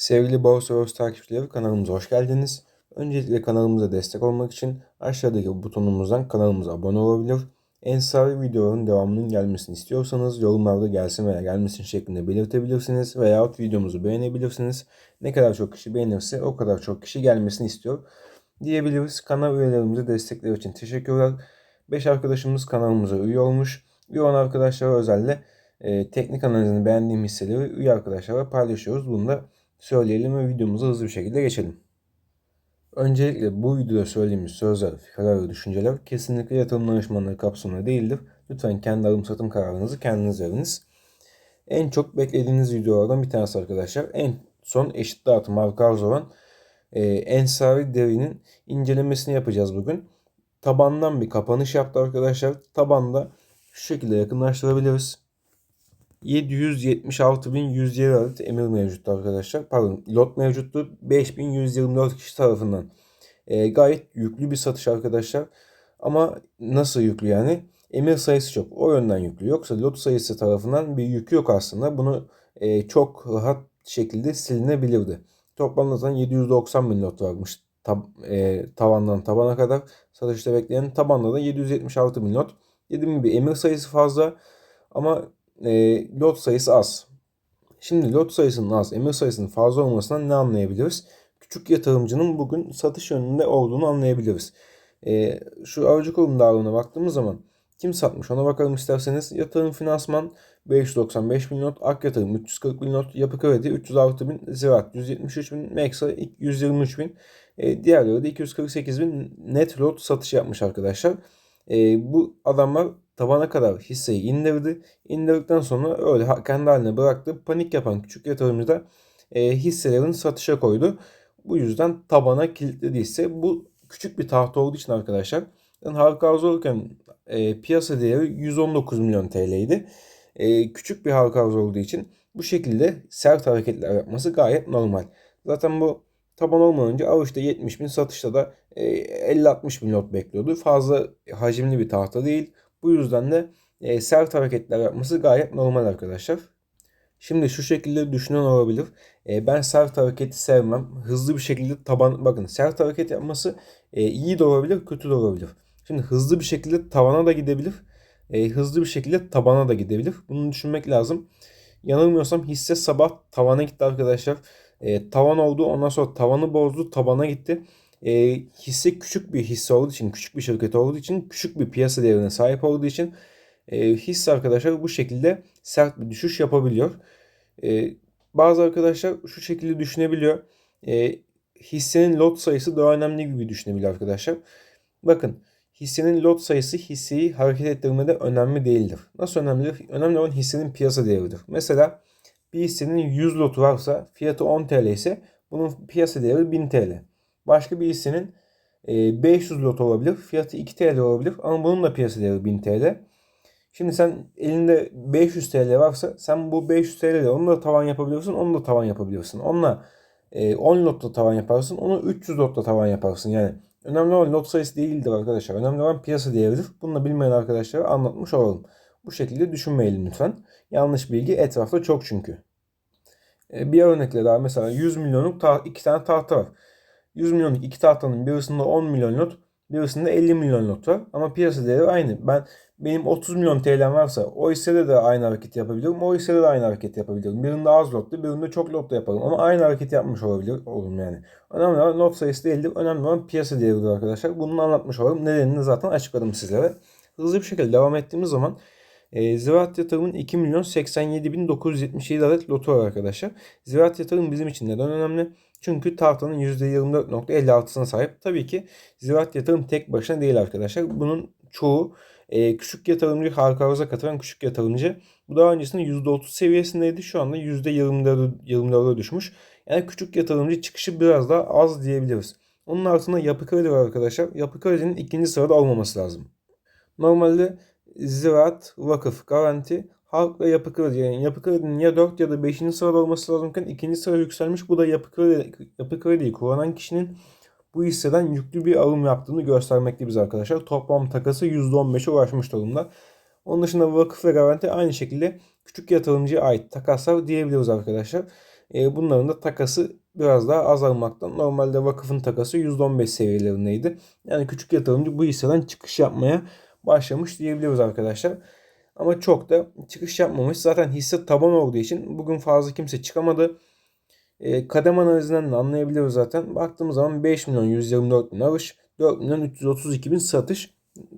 Sevgili Borsa takipçileri kanalımıza hoş geldiniz. Öncelikle kanalımıza destek olmak için aşağıdaki butonumuzdan kanalımıza abone olabilir. Ensari videoların devamının gelmesini istiyorsanız yorumlarda gelsin veya gelmesin şeklinde belirtebilirsiniz. Veyahut videomuzu beğenebilirsiniz. Ne kadar çok kişi beğenirse o kadar çok kişi gelmesini istiyor diyebiliriz. Kanal üyelerimize destekleri için teşekkürler. 5 arkadaşımız kanalımıza üye olmuş. Üye olan arkadaşlara özelde e, teknik analizini beğendiğim hisseleri üye arkadaşlara paylaşıyoruz. Bunu da söyleyelim ve videomuza hızlı bir şekilde geçelim. Öncelikle bu videoda söylediğimiz sözler, fikirler ve düşünceler kesinlikle yatırım danışmanları kapsamında değildir. Lütfen kendi alım satım kararınızı kendiniz veriniz. En çok beklediğiniz videolardan bir tanesi arkadaşlar. En son eşit dağıtım marka arz olan e, Ensari Deri'nin incelemesini yapacağız bugün. Tabandan bir kapanış yaptı arkadaşlar. Tabanda şu şekilde yakınlaştırabiliriz. 776.107 adet emir mevcuttu arkadaşlar. Pardon lot mevcuttu. 5124 kişi tarafından. E, gayet yüklü bir satış arkadaşlar. Ama nasıl yüklü yani? Emir sayısı çok. O yönden yüklü. Yoksa lot sayısı tarafından bir yük yok aslında. Bunu e, çok rahat şekilde silinebilirdi. Toplamda zaten 790 bin lot varmış tab e, tavandan tabana kadar satışta bekleyen tabanda da 776 bin lot. Dediğim gibi emir sayısı fazla ama e, lot sayısı az. Şimdi lot sayısının az, emir sayısının fazla olmasından ne anlayabiliriz? Küçük yatırımcının bugün satış yönünde olduğunu anlayabiliriz. E, şu aracı kurum dağılımına baktığımız zaman kim satmış ona bakalım isterseniz. Yatırım finansman 595 bin not, Ak Yatırım 340 bin not, Yapı Kredi 306 bin, Ziraat 173 bin, Meksa 123 bin. E, diğerleri de 248 bin net lot satış yapmış arkadaşlar. E, bu adamlar tabana kadar hisseyi indirdi. İndirdikten sonra öyle kendi haline bıraktı. Panik yapan küçük yatırımcı e, hisselerini satışa koydu. Bu yüzden tabana kilitledi hisse. Bu küçük bir tahta olduğu için arkadaşlar yani halka arz olurken e, piyasa değeri 119 milyon TL'ydi. E, küçük bir halka arz olduğu için bu şekilde sert hareketler yapması gayet normal. Zaten bu taban olmadan önce Avuç'ta 70 bin satışta da e, 50-60 bin lot bekliyordu. Fazla hacimli bir tahta değil. Bu yüzden de e, sert hareketler yapması gayet normal arkadaşlar. Şimdi şu şekilde düşünen olabilir. E, ben sert hareketi sevmem. Hızlı bir şekilde taban bakın sert hareket yapması e, iyi de olabilir, kötü de olabilir. Şimdi hızlı bir şekilde tavana da gidebilir. E, hızlı bir şekilde tabana da gidebilir. Bunu düşünmek lazım. Yanılmıyorsam hisse sabah tavana gitti arkadaşlar. E, tavan oldu. Ondan sonra tavanı bozdu. Tabana gitti. E, hisse küçük bir hisse olduğu için, küçük bir şirket olduğu için, küçük bir piyasa değerine sahip olduğu için e, hisse arkadaşlar bu şekilde sert bir düşüş yapabiliyor. E, bazı arkadaşlar şu şekilde düşünebiliyor. E, hissenin lot sayısı daha önemli gibi düşünebiliyor arkadaşlar. Bakın hissenin lot sayısı hisseyi hareket ettirmede önemli değildir. Nasıl önemlidir? Önemli olan hissenin piyasa değeridir. Mesela bir hissenin 100 lotu varsa fiyatı 10 TL ise bunun piyasa değeri 1000 TL. Başka bir hissenin 500 lot olabilir. Fiyatı 2 TL olabilir ama bunun da piyasa değeri 1000 TL. Şimdi sen elinde 500 TL varsa sen bu 500 TL ile onu da tavan yapabiliyorsun, onu da tavan yapabiliyorsun. Onunla 10 lotta tavan yaparsın, onu 300 lotta tavan yaparsın. Yani önemli olan lot sayısı değildir arkadaşlar. Önemli olan piyasa değeridir. Bunu da bilmeyen arkadaşlara anlatmış olalım. Bu şekilde düşünmeyelim lütfen. Yanlış bilgi etrafta çok çünkü. Bir örnekle daha mesela 100 milyonluk iki tane tahta var. 100 milyonluk iki tahtanın birisinde 10 milyon lot, birisinde 50 milyon lot var. Ama piyasa değeri aynı. Ben benim 30 milyon TL'm varsa o hissede de aynı hareket yapabilirim. O hissede de aynı hareket yapabilirim. Birinde az lotlu, birinde çok lotlu yaparım. Ama aynı hareket yapmış olabilir olurum yani. Önemli olan lot sayısı değildir. Önemli olan piyasa değeridir arkadaşlar. Bunu anlatmış olalım. Nedenini zaten açıkladım sizlere. Hızlı bir şekilde devam ettiğimiz zaman e, Ziraat Yatırım'ın 2 milyon 87 bin 977 adet lotu var arkadaşlar. Ziraat Yatırım bizim için neden önemli? Çünkü tahtanın %24.56'sına sahip. Tabii ki Ziraat Yatırım tek başına değil arkadaşlar. Bunun çoğu e, küçük yatırımcı halka katılan küçük yatırımcı. Bu daha öncesinde %30 seviyesindeydi. Şu anda %24'e 24 düşmüş. Yani küçük yatırımcı çıkışı biraz daha az diyebiliriz. Onun altında yapı kredi var arkadaşlar. Yapı kredinin ikinci sırada olmaması lazım. Normalde ziraat, vakıf, garanti, halk ve yapı kredi. Yani yapı kredinin ya 4 ya da 5. sırada olması lazımken ikinci sıra yükselmiş. Bu da yapı, kredi, yapı krediyi kullanan kişinin bu hisseden yüklü bir alım yaptığını göstermekte biz arkadaşlar. Toplam takası %15'e ulaşmış durumda. Onun dışında vakıf ve garanti aynı şekilde küçük yatırımcıya ait takaslar diyebiliriz arkadaşlar. E, bunların da takası biraz daha azalmakta. Normalde vakıfın takası %15 seviyelerindeydi. Yani küçük yatırımcı bu hisseden çıkış yapmaya başlamış diyebiliriz arkadaşlar. Ama çok da çıkış yapmamış. Zaten hisse taban olduğu için bugün fazla kimse çıkamadı. E, kadem analizinden de anlayabiliyoruz zaten. Baktığımız zaman 5 milyon 124 bin alış, 4 milyon 332 bin satış.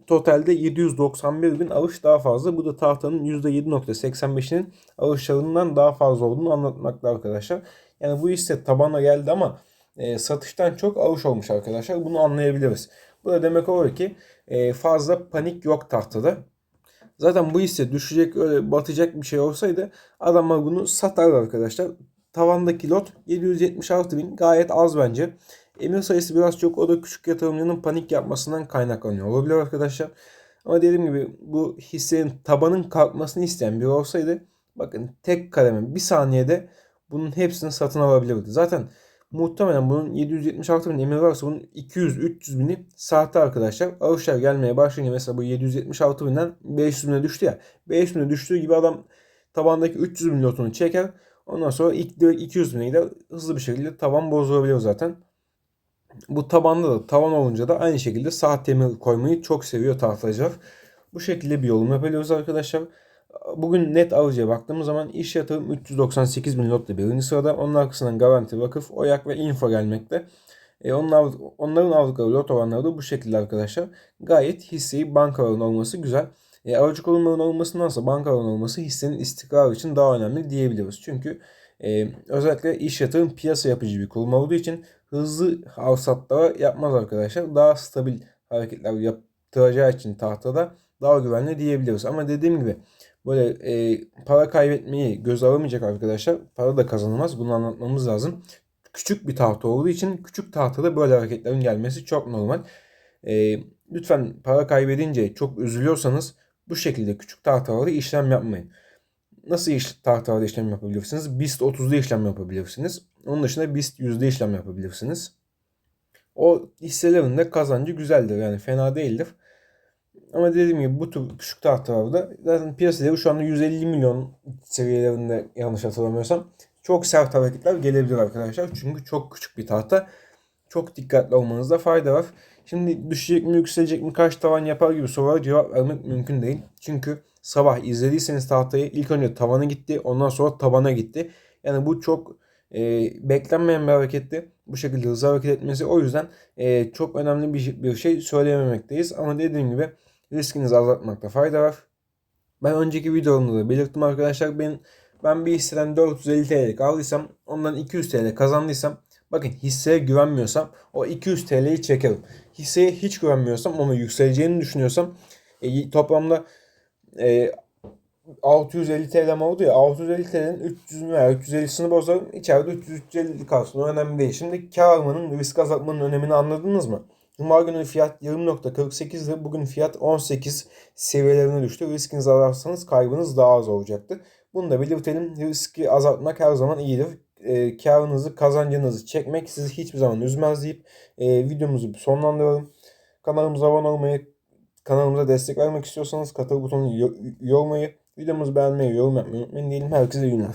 Totalde 791 bin alış daha fazla. Bu da tahtanın %7.85'inin alışlarından daha fazla olduğunu anlatmakta arkadaşlar. Yani bu hisse tabana geldi ama e, satıştan çok alış olmuş arkadaşlar. Bunu anlayabiliriz. Bu da demek oluyor ki e, fazla panik yok tahtada. Zaten bu hisse düşecek öyle batacak bir şey olsaydı adamlar bunu satarlar arkadaşlar. Tavandaki lot 776 bin gayet az bence. Emir sayısı biraz çok o da küçük yatırımcının panik yapmasından kaynaklanıyor olabilir arkadaşlar. Ama dediğim gibi bu hissenin tabanın kalkmasını isteyen biri olsaydı bakın tek kademe bir saniyede bunun hepsini satın alabilirdi. Zaten muhtemelen bunun 776 bin emir varsa bunun 200-300 bini sahte arkadaşlar. Alışlar gelmeye başlayınca mesela bu 776 binden 500 bine düştü ya. 500 bine düştüğü gibi adam tabandaki 300 bin lotunu çeker. Ondan sonra ilk direkt 200 bine gider. Hızlı bir şekilde taban bozulabiliyor zaten. Bu tabanda da tavan olunca da aynı şekilde saat demir koymayı çok seviyor tahtacılar. Bu şekilde bir yorum yapıyoruz arkadaşlar. Bugün net alıcıya baktığımız zaman iş yatırım 398 bin lotta birinci sırada. Onun arkasından Garanti Vakıf, Oyak ve Info gelmekte. E onlar, onların aldıkları lot oranları da bu şekilde arkadaşlar. Gayet hisseyi bankaların olması güzel. E, aracı kurumların olmasındansa bankaların olması hissenin istikrarı için daha önemli diyebiliriz. Çünkü e, özellikle iş yatırım piyasa yapıcı bir kurum olduğu için hızlı alsatlara yapmaz arkadaşlar. Daha stabil hareketler yaptıracağı için tahtada daha güvenli diyebiliriz. Ama dediğim gibi böyle e, para kaybetmeyi göz alamayacak arkadaşlar. Para da kazanılmaz. Bunu anlatmamız lazım. Küçük bir tahta olduğu için küçük tahtada böyle hareketlerin gelmesi çok normal. E, lütfen para kaybedince çok üzülüyorsanız bu şekilde küçük tahtalarda işlem yapmayın. Nasıl iş, tahtalarda işlem yapabilirsiniz? BIST 30'da işlem yapabilirsiniz. Onun dışında BIST yüzde işlem yapabilirsiniz. O hisselerin de kazancı güzeldir yani fena değildir. Ama dediğim gibi bu tür küçük tahtalarda zaten piyasa şu anda 150 milyon seviyelerinde yanlış hatırlamıyorsam çok sert hareketler gelebilir arkadaşlar. Çünkü çok küçük bir tahta. Çok dikkatli olmanızda fayda var. Şimdi düşecek mi yükselecek mi kaç tavan yapar gibi sorulara cevap vermek mümkün değil. Çünkü sabah izlediyseniz tahtayı ilk önce tavana gitti ondan sonra tabana gitti. Yani bu çok e, beklenmeyen bir hareketti. Bu şekilde hızlı hareket etmesi o yüzden e, çok önemli bir, bir şey söyleyememekteyiz. Ama dediğim gibi riskinizi azaltmakta fayda var. Ben önceki videomda da belirttim arkadaşlar. Ben, ben bir hisseden 450 TL'lik aldıysam ondan 200 TL kazandıysam bakın hisseye güvenmiyorsam o 200 TL'yi çekerim. Hisseye hiç güvenmiyorsam onu yükseleceğini düşünüyorsam e, toplamda e, 650 TL oldu ya 650 TL'nin 300'ünü veya 350'sini bozarım. İçeride 350 kalsın. O önemli değil. Şimdi kar almanın, risk azaltmanın önemini anladınız mı? Cuma günü fiyat 20.48'di. Bugün fiyat 18 seviyelerine düştü. Riskinizi azaltırsanız kaybınız daha az olacaktı. Bunu da belirtelim. Riski azaltmak her zaman iyidir. E, karınızı, kazancınızı çekmek sizi hiçbir zaman üzmez deyip e, videomuzu sonlandıralım. Kanalımıza abone olmayı, kanalımıza destek vermek istiyorsanız katıl butonunu yormayı, videomuzu beğenmeyi, yorum yapmayı unutmayın diyelim. Herkese günler.